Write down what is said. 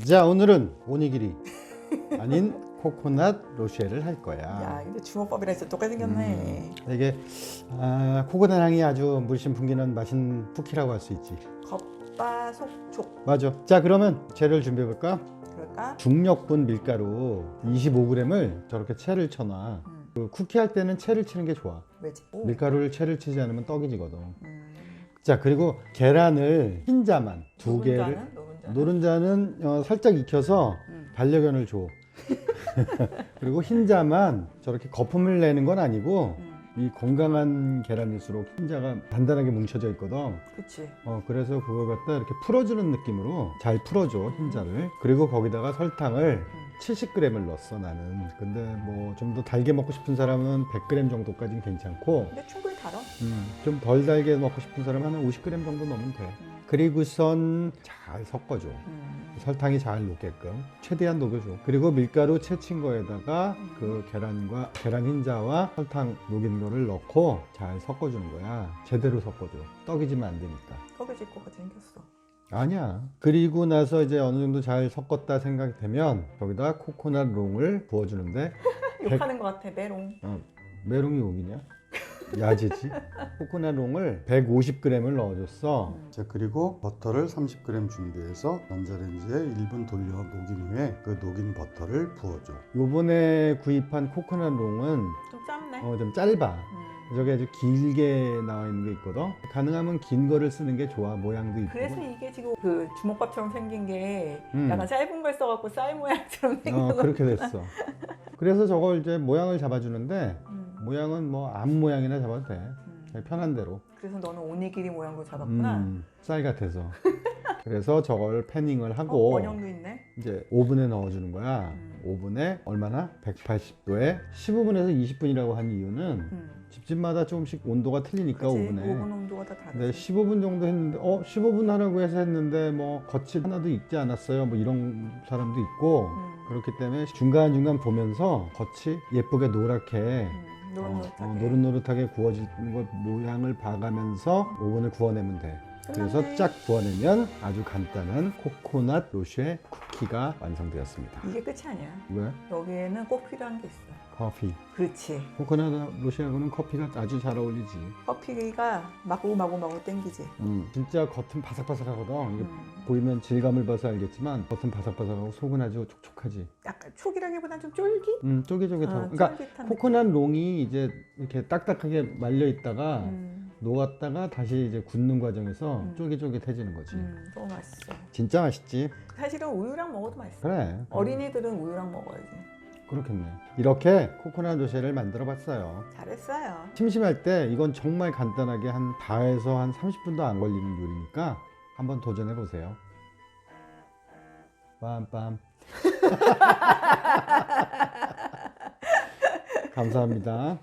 자 오늘은 오니기리 아닌 코코넛 로쉐를 할 거야. 야, 근데 주먹밥이랑 진짜 똑같이 생겼네. 이게 아, 코코넛 향이 아주 물씬 풍기는 맛있는 쿠키라고 할 수 있지. 겉바 속촉 맞아. 자 그러면 재료를 준비해 볼까? 그럴까? 중력분 밀가루 25g을 저렇게 채를 쳐놔. 음, 그 쿠키 할 때는 채를 치는 게 좋아. 왜지? 오. 밀가루를 채를 치지 않으면 떡이 지거든. 음, 자 그리고 계란을 흰자만 두 개를 노른자는? 노른자. 노른자는 어, 살짝 익혀서 음. 반려견을 줘. 그리고 흰자만 저렇게 거품을 내는 건 아니고 음, 이 건강한 계란일수록 흰자가 단단하게 뭉쳐져 있거든. 그치. 어, 그래서 그걸 갖다 이렇게 풀어주는 느낌으로 잘 풀어줘 흰자를. 그리고 거기다가 설탕을 70g을 넣었어 나는. 근데 뭐 좀 더 달게 먹고 싶은 사람은 100g 정도까지는 괜찮고 근데 충분히 달아. 좀 덜 달게 먹고 싶은 사람은 한 50g 정도 넣으면 돼. 음, 그리고선 잘 섞어줘. 음. 설탕이 잘 녹게끔 최대한 녹여줘. 그리고 밀가루 채친 거에다가 그 계란과 계란 흰자와 설탕 녹인 거를 넣고 잘 섞어주는 거야. 제대로 섞어줘. 떡이지면 안 되니까. 턱이 질것 같이 생겼어. 아니야. 그리고 나서 이제 어느 정도 잘 섞었다 생각이 되면 거기다 코코넛 롱을 부어주는데 백- 욕하는 것 같아, 메롱. 어, 메롱이 여기냐? 야지지? 코코넛 롱을 150g을 넣어줬어. 음. 자, 그리고 버터를 30g 준비해서 전자레인지에 1분 돌려 녹인 후에 그 녹인 버터를 부어줘. 요번에 구입한 코코넛 롱은 좀 짧네. 어, 좀 짧아. 음. 저게 아주 길게 나와 있는 게 있거든. 가능하면 긴 거를 쓰는 게 좋아. 모양도 이쁘고. 그래서 이게 지금 그 주먹밥처럼 생긴 게 음. 약간 짧은 걸 써갖고 쌀 모양처럼 생긴 어, 거. 그렇게 됐어. 그래서 저걸 이제 모양을 잡아주는데 음, 모양은 뭐 아무 모양이나 잡아도 돼. 음. 그냥 편한 대로. 그래서 너는 오니기리 모양으로 잡았구나. 음, 쌀 같아서. 그래서 저걸 패닝을 어, 하고 원형도 있네. 이제 오븐에 넣어주는 거야. 음. 오븐에 얼마나? 180도에 15분에서 20분이라고 한 이유는 음. 집집마다 조금씩 온도가 틀리니까 그치, 오븐에. 오븐 온도가 다 다르지. 근데 15분 정도 했는데 어 15분 하라고 해서 했는데 뭐 겉이 하나도 익지 않았어요. 뭐 이런 사람도 있고 음. 그렇기 때문에 중간 중간 보면서 겉이 예쁘게 노랗게 음, 어, 노릇노릇하게. 어, 노릇노릇하게 구워지는 것 모양을 봐가면서 오븐을 구워내면 돼. 그래서. 쫙 구워내면 아주 간단한 코코넛 로쉐 쿠키가 완성되었습니다. 이게 끝이 아니야. 왜? 여기에는 꼭 필요한 게 있어. 커피. 그렇지. 코코넛 로쉐하고는 커피가 아주 잘 어울리지. 커피가 마구 마구 마구 땡기지. 음, 진짜 겉은 바삭바삭하거든. 이게 음. 보이면 질감을 봐서 알겠지만 겉은 바삭바삭하고 속은 아주 촉촉하지. 약간 촉이라기보단 좀 쫄깃? 음, 쫄깃쫄깃하고. 어, 그러니까 쫄깃한 코코넛 롱이 이제 이렇게 딱딱하게 말려 있다가. 음, 녹았다가 다시 이제 굳는 과정에서 음. 쫄깃쫄깃해지는 거지. 음, 너무 맛있어. 진짜 맛있지. 사실은 우유랑 먹어도 맛있어. 그래. 어린이들은 우유랑 먹어야지. 그렇겠네. 이렇게 코코넛 로쉐를 만들어 봤어요. 잘했어요. 심심할 때 이건 정말 간단하게 한 4에서 한 30분도 안 걸리는 요리니까 한번 도전해 보세요. 빰빰. 감사합니다.